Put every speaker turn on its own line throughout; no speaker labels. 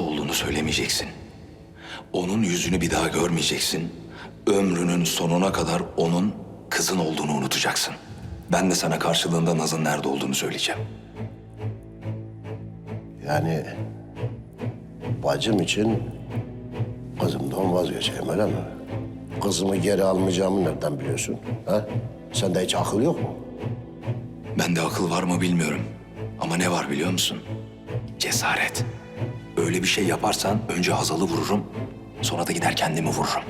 olduğunu söylemeyeceksin. Onun yüzünü bir daha görmeyeceksin. Ömrünün sonuna kadar onun kızın olduğunu unutacaksın. Ben de sana karşılığında Naz'ın nerede olduğunu söyleyeceğim.
Yani bacım için kızımdan vazgeçeyim öyle mi? Kızımı geri almayacağımı nereden biliyorsun? Ha? Sende hiç akıl yok mu?
Bende akıl var mı bilmiyorum. Ama ne var biliyor musun? Cesaret. Öyle bir şey yaparsan önce Hazal'ı vururum, sonra da gider kendimi vururum.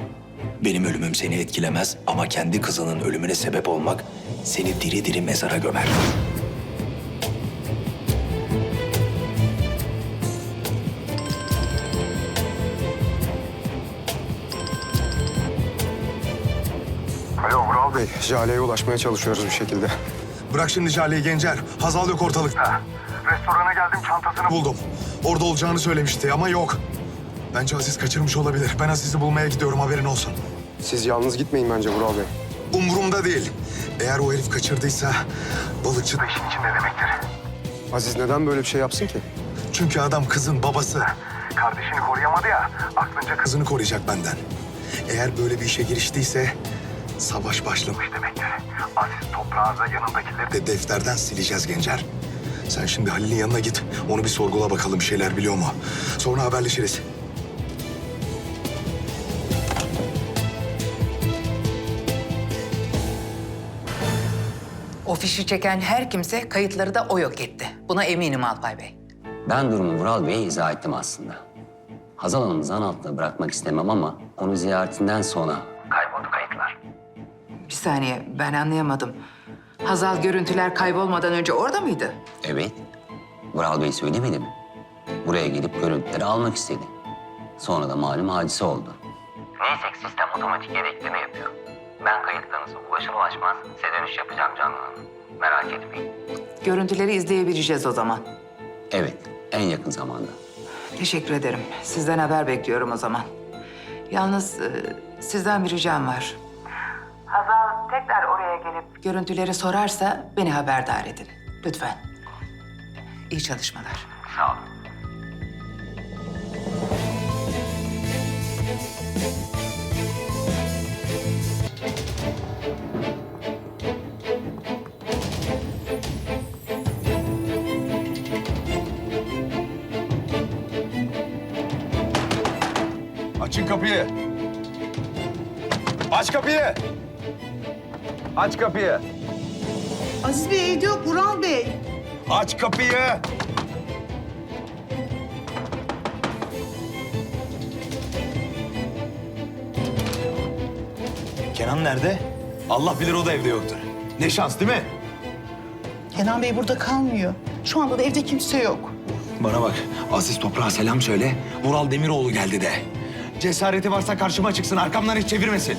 Benim ölümüm seni etkilemez ama kendi kızının ölümüne sebep olmak seni diri diri mezara gömer.
Alo Vural Bey, Jale'ye ulaşmaya çalışıyoruz bir şekilde.
Bırak şimdi Jale'yi Gencer. Hazal yok ortalıkta. Restorana geldim çantasını buldum. Orada olacağını söylemişti ama yok. Bence Aziz kaçırmış olabilir. Ben Aziz'i bulmaya gidiyorum haberin olsun.
Siz yalnız gitmeyin bence Vural Bey.
Umurumda değil. Eğer o herif kaçırdıysa balıkçı da işin içinde demektir.
Aziz neden böyle bir şey yapsın ki?
Çünkü adam kızın babası. Kardeşini koruyamadı ya. Aklınca kızını koruyacak benden. Eğer böyle bir işe giriştiyse savaş başlamış demektir. Aziz toprağınıza yanındakileri de defterden sileceğiz Gencer. Sen şimdi Halil'in yanına git. Onu bir sorgula bakalım bir şeyler biliyor mu? Sonra haberleşiriz.
O fişi çeken her kimse kayıtları da o yok etti. Buna eminim Alpay Bey.
Ben durumu Vural Bey'e izah ettim aslında. Hazal Hanım'ı zan altında bırakmak istemem ama onu ziyaretinden sonra kayboldu kayıtlar.
Bir saniye ben anlayamadım. Hazal görüntüler kaybolmadan önce orada mıydı?
Evet, Vural Bey söylemedi mi? Buraya gelip görüntüleri almak istedi. Sonra da malum hadise oldu. Neyse ki sistem otomatik gerektiğini yapıyor. Ben kayıtlarınıza ulaşır ulaşmaz size dönüş yapacağım Canan Hanım. Merak etmeyin.
Görüntüleri izleyebileceğiz o zaman.
Evet, en yakın zamanda.
Teşekkür ederim. Sizden haber bekliyorum o zaman. Yalnız e, sizden bir ricam var. Tekrar oraya gelip... Görüntüleri sorarsa beni haberdar edin. Lütfen. İyi çalışmalar.
Sağ olun.
Açın kapıyı. Aç kapıyı. Aç kapıyı.
Aziz Bey evde yok Vural Bey.
Aç kapıyı.
Kenan nerede? Allah bilir o da evde yoktur. Ne şans değil mi?
Kenan Bey burada kalmıyor. Şu anda da evde kimse yok.
Bana bak, Aziz Toprağa selam söyle. Vural Demiroğlu geldi de. Cesareti varsa karşıma çıksın, arkamdan hiç çevirmesin.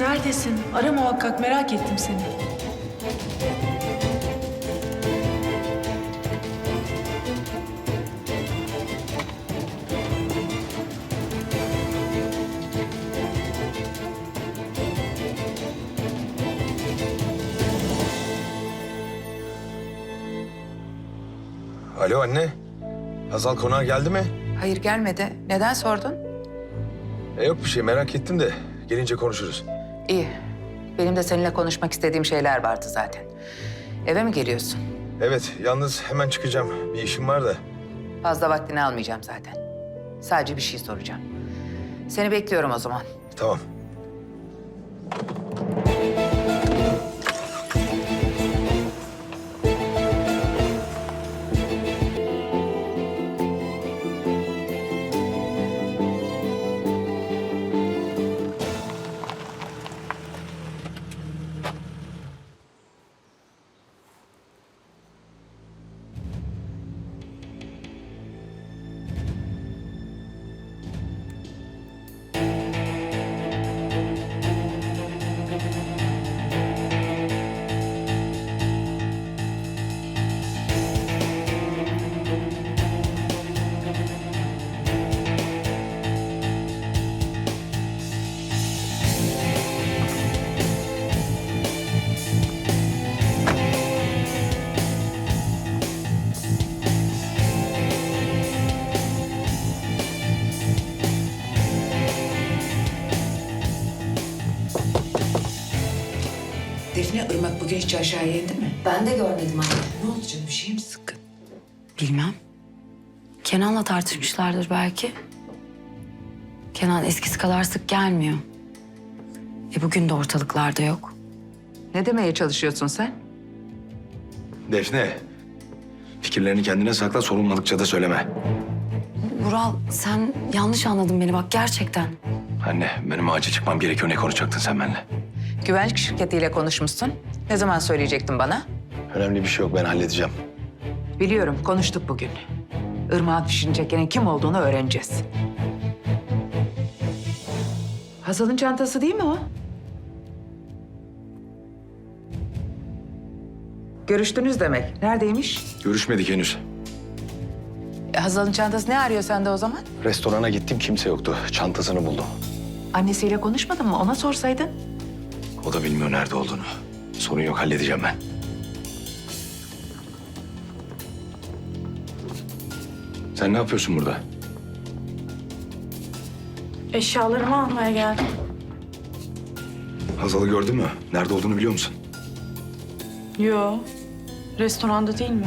Neredesin? Ara muhakkak merak ettim seni.
Alo anne. Hazal konağa geldi mi?
Hayır gelmedi. Neden sordun?
E, yok bir şey merak ettim de gelince konuşuruz.
İyi. Benim de seninle konuşmak istediğim şeyler vardı zaten. Eve mi geliyorsun?
Evet yalnız hemen çıkacağım. Bir işim var da.
Fazla vaktini almayacağım zaten. Sadece bir şey soracağım. Seni bekliyorum o zaman.
Tamam.
Bugün hiç aşağıya indi mi?
Ben de görmedim anne.
Ne oldu canım? Bir şey mi sıkkın?
Bilmem. Kenan'la tartışmışlardır belki. Kenan eskisi kadar sık gelmiyor. E bugün de ortalıklarda yok.
Ne demeye çalışıyorsun sen?
Defne, fikirlerini kendine sakla, sorulmadıkça da söyleme.
Vural sen yanlış anladın beni bak gerçekten.
Anne, benim acil çıkmam gerekiyor. Ne konuşacaktın sen benimle?
Güvenlik şirketiyle konuşmuşsun. Ne zaman söyleyecektin bana?
Önemli bir şey yok, ben halledeceğim.
Biliyorum, konuştuk bugün. Irmak'ın fişini çekenin kim olduğunu öğreneceğiz. Hazal'ın çantası değil mi o? Görüştünüz demek. Neredeymiş?
Görüşmedik henüz.
E, Hazal'ın çantası ne arıyor sende o zaman?
Restorana gittim, kimse yoktu. Çantasını buldum.
Annesiyle konuşmadın mı? Ona sorsaydın.
O da bilmiyor nerede olduğunu. Sorun yok, halledeceğim ben. Sen ne yapıyorsun burada?
Eşyalarımı almaya geldim.
Hazal'ı gördün mü? Nerede olduğunu biliyor musun?
Yo. Restoranda değil mi?